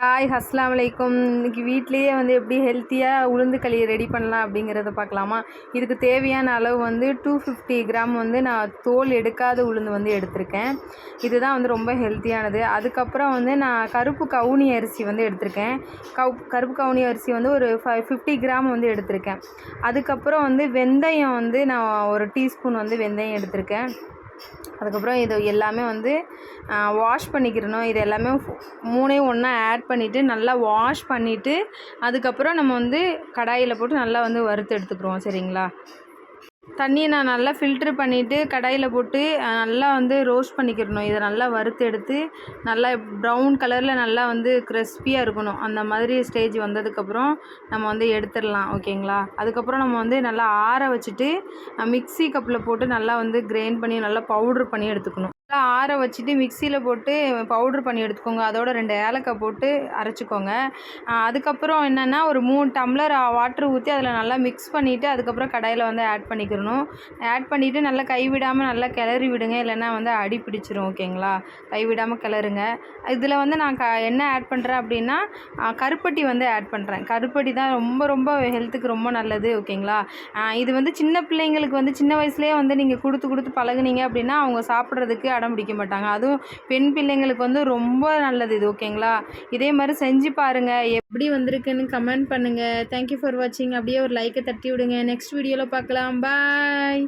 Hi அஸ்லாம் வலைக்கும் இன்றைக்கி வீட்லேயே வந்து எப்படி ஹெல்த்தியாக உளுந்து களியை ரெடி பண்ணலாம் அப்படிங்கிறத பார்க்கலாமா? இதுக்கு தேவையான அளவு வந்து டூ ஃபிஃப்டி கிராம் வந்து நான் தோல் எடுக்காத உளுந்து வந்து எடுத்திருக்கேன். இதுதான் வந்து ரொம்ப ஹெல்த்தியானது அதுக்கப்புறம் வந்து நான் கருப்பு கவுனி அரிசி வந்து எடுத்திருக்கேன். கவு கருப்பு கவுனி அரிசி வந்து ஒரு ஃபைவ் ஃபிஃப்டி கிராம் வந்து எடுத்திருக்கேன். அதுக்கப்புறம் வந்து வெந்தயம் வந்து நான் ஒரு டீஸ்பூன் வந்து வெந்தயம் எடுத்திருக்கேன். அதுக்கப்புறம் இது எல்லாமே வந்து வாஷ் பண்ணிக்கிறணும். இது எல்லாமே மூணையும் ஒன்றா ஆட் பண்ணிவிட்டு நல்லா வாஷ் பண்ணிவிட்டு அதுக்கப்புறம் நம்ம வந்து கடாயில் போட்டு நல்லா வந்து வறுத்து எடுத்துக்கிறோம் சரிங்களா? தண்ணியை நான் நல்லா ஃபில்ட்ரு பண்ணிவிட்டு கடாயில் போட்டு நல்லா வந்து ரோஸ்ட் பண்ணிக்கிறணும் இதை நல்லா வறுத்து எடுத்து நல்லா ப்ரௌன் கலரில் நல்லா வந்து கிறிஸ்பியாக இருக்கணும். அந்த மாதிரி ஸ்டேஜ் வந்ததுக்கப்புறம் நம்ம வந்து எடுத்துடலாம் ஓகேங்களா? அதுக்கப்புறம் நம்ம வந்து நல்லா ஆற வச்சுட்டு மிக்ஸி கப்பில் போட்டு நல்லா வந்து கிரைண்ட் பண்ணி நல்லா பவுட்ரு பண்ணி எடுத்துக்கணும். நல்லா ஆற வச்சுட்டு மிக்சியில் போட்டு பவுட்ரு பண்ணி எடுத்துக்கோங்க. அதோட ரெண்டு ஏலக்காய் போட்டு அரைச்சிக்கோங்க. அதுக்கப்புறம் என்னென்னா ஒரு மூணு டம்ளர் வாட்டர் ஊற்றி அதில் நல்லா மிக்ஸ் பண்ணிவிட்டு அதுக்கப்புறம் கடையில் வந்து ஆட் பண்ணிக்கிறணும். ஆட் பண்ணிவிட்டு நல்லா கைவிடாமல் நல்லா கிளறி விடுங்க. இல்லைன்னா வந்து அடி பிடிச்சிரும் ஓகேங்களா கைவிடாமல் கிளறுங்க. இதில் வந்து நான் க என்ன ஆட் பண்ணுறேன் அப்படின்னா கருப்பட்டி வந்து ஆட் பண்ணுறேன் கருப்பட்டி தான் ரொம்ப ரொம்ப ஹெல்த்துக்கு ரொம்ப நல்லது ஓகேங்களா இது வந்து சின்ன பிள்ளைங்களுக்கு வந்து சின்ன வயசுலேயே வந்து நீங்கள் கொடுத்து கொடுத்து பழகுனீங்க அப்படின்னா அவங்க சாப்பிட்றதுக்கு அடம் பிடிக்க மாட்டாங்க. அதுவும் பெண் பிள்ளைங்களுக்கு வந்து ரொம்ப நல்லது இது ஓகேங்களா? இதே மாதிரி செஞ்சு பாருங்கள் எப்படி வந்திருக்குன்னு கமெண்ட் பண்ணுங்கள் தேங்க்யூ ஃபார் வாட்சிங் அப்படியே ஒரு லைக்கை தட்டி விடுங்க. நெக்ஸ்ட் வீடியோவில் பார்க்கலாம். பாய்